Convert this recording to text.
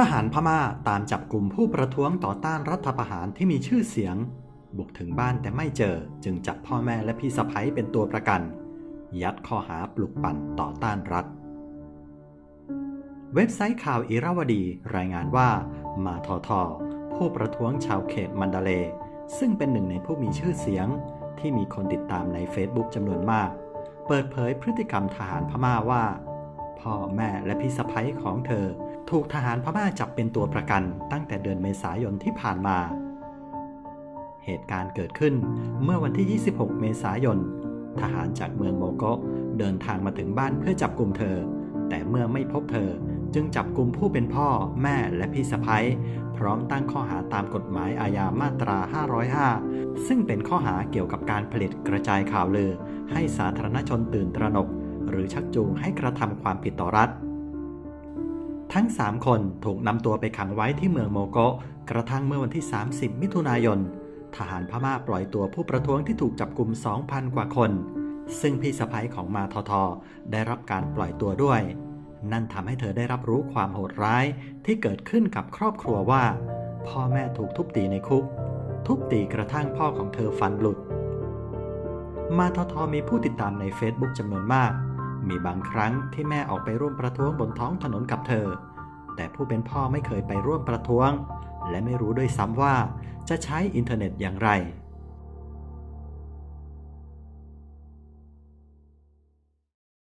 ทหารพม่าตามจับกลุ่มผู้ประท้วงต่อต้านรัฐประหารที่มีชื่อเสียง บุกถึงบ้านแต่ไม่เจอ จึงจับพ่อแม่และพี่สะใภ้เป็นตัวประกัน ยัดข้อหาปลุกปั่นต่อต้านรัฐ เว็บไซต์ข่าวอิราวดีรายงานว่า มาทอทอผู้ประท้วงชาวเขตมันดาเล ซึ่งเป็นหนึ่งในผู้มีชื่อเสียง ที่มีคนติดตามใน Facebook จำนวนมาก เปิดเผยพฤติกรรมทหารพม่าว่า พ่อแม่และพี่สะใภ้ของเธอ ถูกทหารพม่าจับเป็นตัวประกันตั้งแต่เดือนเมษายนที่ผ่านมา เหตุการณ์เกิดขึ้นเมื่อวันที่ 26 เมษายน ทหารจากเมืองโมโกะเดินทางมาถึงบ้านเพื่อจับกลุ่มเธอ แต่เมื่อไม่พบเธอจึงจับกลุ่มผู้เป็นพ่อ แม่และพี่สะใภ้พร้อมตั้งข้อหาตามกฎหมายอาญามาตรา 505 ซึ่งเป็นข้อหาเกี่ยวกับการผลิตกระจายข่าวลือ ให้สาธารณชนตื่นตระหนก หรือชักจูงให้กระทำความผิดต่อรัฐ ทั้ง 3 คนถูกนำตัวไปขังไว้ที่เมืองโมโกะกระทั่งเมื่อวันที่ 30 มิถุนายน ทหารพม่าปล่อยตัวผู้ประท้วงที่ถูกจับกลุ่ม 2,000 กว่าคน ซึ่งพี่สะพ้ยของมาทอทอได้รับการปล่อยตัวด้วย นั่นทำให้เธอได้รับรู้ความโหดร้ายที่เกิดขึ้นกับครอบครัวว่า พ่อแม่ถูกทุบตีในคุก ทุบตีกระทั่งพ่อของเธอฟันหลุดมาทอทอมีผู้ติดตามใน Facebook จำนวนมาก มีบางครั้งที่แม่ออกไปร่วมประท้วงบนท้องถนนกับเธอ แต่ผู้เป็นพ่อไม่เคยไปร่วมประท้วง และไม่รู้ด้วยซ้ำว่าจะใช้อินเทอร์เน็ตอย่างไร